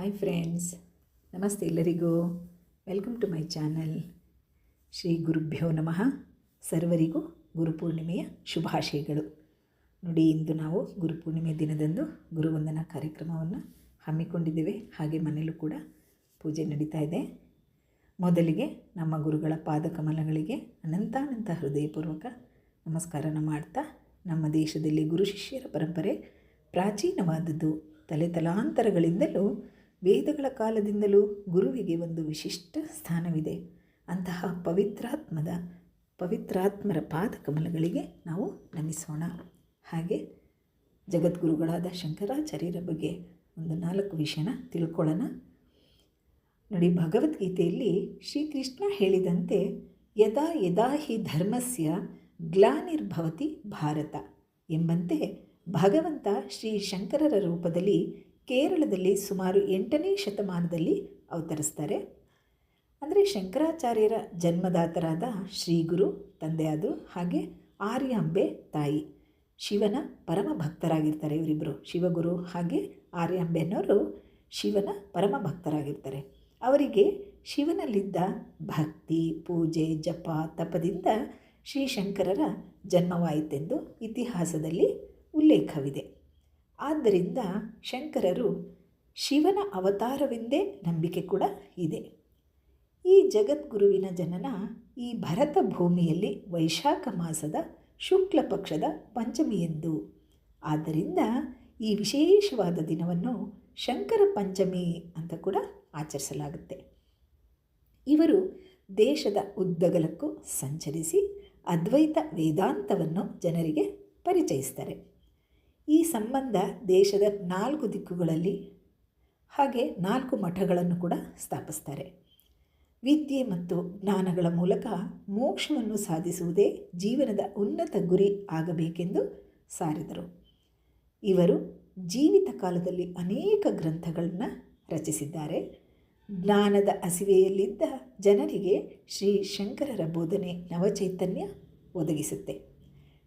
Hi friends ನಮಸ್ತೆ ಎಲ್ಲರಿಗೂ. Welcome to my channel Shri Gurubhyo Namah. ಸರ್ವರಿಗೂ ಗುರುಪೂರ್ಣಿಮೆಯ ಶುಭಾಶಯಗಳು. ನೋಡಿ, ಇಂದು ನಾವು ಗುರುಪೂರ್ಣಿಮೆ ದಿನದಂದು ಗುರುವಂದನಾ ಕಾರ್ಯಕ್ರಮವನ್ನು ಹಮ್ಮಿಕೊಂಡಿದ್ದೇವೆ. ಹಾಗೆ ಮನೆಯಲ್ಲೂ ಕೂಡ ಪೂಜೆ ನಡೀತಾ ಇದೆ. ಮೊದಲಿಗೆ ನಮ್ಮ ಗುರುಗಳ ಪಾದಕಮಲಗಳಿಗೆ ಅನಂತಾನಂತ ಹೃದಯಪೂರ್ವಕ ನಮಸ್ಕಾರನ ಮಾಡ್ತಾ, ನಮ್ಮ ದೇಶದಲ್ಲಿ ಗುರು ಶಿಷ್ಯರ ಪರಂಪರೆ ಪ್ರಾಚೀನವಾದದ್ದು, ತಲೆ ತಲಾಂತರಗಳಿಂದಲೂ ವೇದಗಳ ಕಾಲದಿಂದಲೂ ಗುರುವಿಗೆ ಒಂದು ವಿಶಿಷ್ಟ ಸ್ಥಾನವಿದೆ. ಅಂತಹ ಪವಿತ್ರಾತ್ಮದ ಪವಿತ್ರಾತ್ಮರ ಪಾದಕಮಲಗಳಿಗೆ ನಾವು ನಮಿಸೋಣ. ಹಾಗೆ ಜಗದ್ಗುರುಗಳಾದ ಶಂಕರಾಚಾರ್ಯರ ಬಗ್ಗೆ ಒಂದು ನಾಲ್ಕು ವಿಷಯನ ತಿಳ್ಕೊಳ್ಳೋಣ. ನೋಡಿ, ಭಗವದ್ಗೀತೆಯಲ್ಲಿ ಶ್ರೀಕೃಷ್ಣ ಹೇಳಿದಂತೆ, ಯದಾ ಯದಾ ಹಿ ಧರ್ಮಸ್ಯ ಗ್ಲಾನಿರ್ಭವತಿ ಭಾರತ ಎಂಬಂತೆ ಭಗವಂತ ಶ್ರೀ ಶಂಕರರ ರೂಪದಲ್ಲಿ ಕೇರಳದಲ್ಲಿ ಸುಮಾರು ಎಂಟನೇ ಶತಮಾನದಲ್ಲಿ ಅವತರಿಸ್ತಾರೆ. ಅಂದರೆ ಶಂಕರಾಚಾರ್ಯರ ಜನ್ಮದಾತರಾದ ಶ್ರೀಗುರು ತಂದೆಯಾದರು ಹಾಗೆ ಆರ್ಯಾಂಬೆ ತಾಯಿ, ಶಿವನ ಪರಮ ಭಕ್ತರಾಗಿರ್ತಾರೆ ಇವರಿಬ್ಬರು ಶಿವಗುರು ಹಾಗೆ ಆರ್ಯಾಂಬೆ ಅನ್ನೋರು ಶಿವನ ಪರಮ ಭಕ್ತರಾಗಿರ್ತಾರೆ. ಅವರಿಗೆ ಶಿವನಲ್ಲಿದ್ದ ಭಕ್ತಿ, ಪೂಜೆ, ಜಪ, ತಪದಿಂದ ಶ್ರೀ ಶಂಕರರ ಜನ್ಮವಾಯಿತೆಂದು ಇತಿಹಾಸದಲ್ಲಿ ಉಲ್ಲೇಖವಿದೆ. ಆದ್ದರಿಂದ ಶಂಕರರು ಶಿವನ ಅವತಾರವೆಂದೇ ನಂಬಿಕೆ ಕೂಡ ಇದೆ. ಈ ಜಗದ್ಗುರುವಿನ ಜನನ ಈ ಭರತ ಭೂಮಿಯಲ್ಲಿ ವೈಶಾಖ ಮಾಸದ ಶುಕ್ಲ ಪಕ್ಷದ ಪಂಚಮಿಯೆಂದು. ಆದ್ದರಿಂದ ಈ ವಿಶೇಷವಾದ ದಿನವನ್ನು ಶಂಕರ ಪಂಚಮಿ ಅಂತ ಕೂಡ ಆಚರಿಸಲಾಗುತ್ತೆ. ಇವರು ದೇಶದ ಉದ್ದಗಲಕ್ಕೂ ಸಂಚರಿಸಿ ಅದ್ವೈತ ವೇದಾಂತವನ್ನು ಜನರಿಗೆ ಪರಿಚಯಿಸ್ತಾರೆ. ಈ ಸಂಬಂಧ ದೇಶದ ನಾಲ್ಕು ದಿಕ್ಕುಗಳಲ್ಲಿ ಹಾಗೆ ನಾಲ್ಕು ಮಠಗಳನ್ನು ಕೂಡ ಸ್ಥಾಪಿಸ್ತಾರೆ. ವಿದ್ಯೆ ಮತ್ತು ಜ್ಞಾನಗಳ ಮೂಲಕ ಮೋಕ್ಷವನ್ನು ಸಾಧಿಸುವುದೇ ಜೀವನದ ಉನ್ನತ ಗುರಿ ಆಗಬೇಕೆಂದು ಸಾರಿದರು. ಇವರು ಜೀವಿತ ಕಾಲದಲ್ಲಿ ಅನೇಕ ಗ್ರಂಥಗಳನ್ನು ರಚಿಸಿದ್ದಾರೆ. ಜ್ಞಾನದ ಹಸಿವೆಯಲ್ಲಿದ್ದ ಜನರಿಗೆ ಶ್ರೀ ಶಂಕರರ ಬೋಧನೆ ನವಚೈತನ್ಯ ಒದಗಿಸುತ್ತೆ.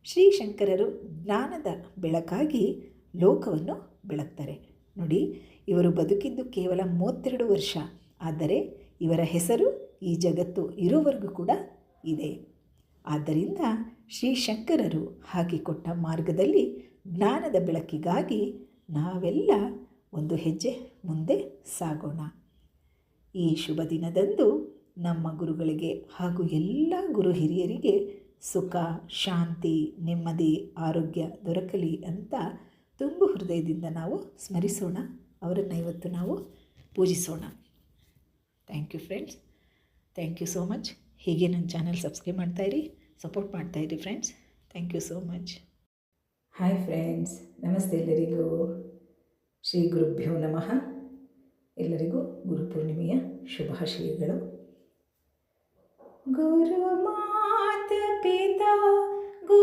ಶ್ರೀ ಶಂಕರರು ಜ್ಞಾನದ ಬೆಳಕಾಗಿ ಲೋಕವನ್ನು ಬೆಳಗ್ತಾರೆ. ನೋಡಿ, ಇವರು ಬದುಕಿದ್ದು ಕೇವಲ ಮೂವತ್ತೆರಡು ವರ್ಷ, ಆದರೆ ಇವರ ಹೆಸರು ಈ ಜಗತ್ತು ಇರೋವರೆಗೂ ಕೂಡ ಇದೆ. ಆದ್ದರಿಂದ ಶ್ರೀ ಶಂಕರರು ಹಾಕಿಕೊಟ್ಟ ಮಾರ್ಗದಲ್ಲಿ ಜ್ಞಾನದ ಬೆಳಕಿಗಾಗಿ ನಾವೆಲ್ಲ ಒಂದು ಹೆಜ್ಜೆ ಮುಂದೆ ಸಾಗೋಣ. ಈ ಶುಭ ದಿನದಂದು ನಮ್ಮ ಗುರುಗಳಿಗೆ ಹಾಗೂ ಎಲ್ಲ ಗುರು ಹಿರಿಯರಿಗೆ ಸುಖ, ಶಾಂತಿ, ನೆಮ್ಮದಿ, ಆರೋಗ್ಯ ದೊರಕಲಿ ಅಂತ ತುಂಬು ಹೃದಯದಿಂದ ನಾವು ಸ್ಮರಿಸೋಣ. ಅವರನ್ನು ಇವತ್ತು ನಾವು ಪೂಜಿಸೋಣ. Thank you friends thank you so much ಹೀಗೆ ನನ್ನ ಚಾನಲ್ ಸಬ್ಸ್ಕ್ರೈಬ್ ಮಾಡ್ತಾಯಿರಿ support ಮಾಡ್ತಾಯಿರಿ friends thank you so much hi friends ನಮಸ್ತೆ ಎಲ್ಲರಿಗೂ. ಶ್ರೀ ಗುರುಭ್ಯೋ ನಮಃ. ಎಲ್ಲರಿಗೂ ಗುರುಪೂರ್ಣಿಮೆಯ ಶುಭಾಶಯಗಳು. ಗುರು ಮಾತ ಪಿತಾ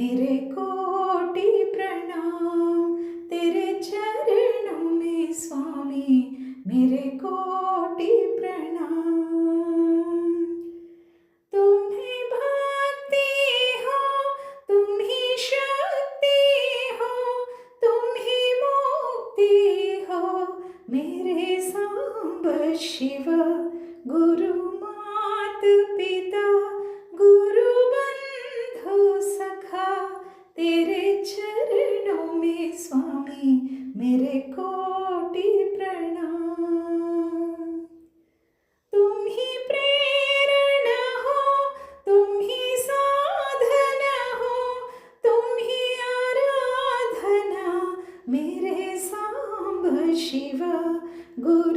मेरे कोटि प्रणाम, तेरे चरणों में स्वामी, मेरे कोटि प्रणाम। तुम्ही भक्ति हो तुम ही शक्ति हो तुम ही मुक्ति हो, मेरे सांब शिव गुरु। Good.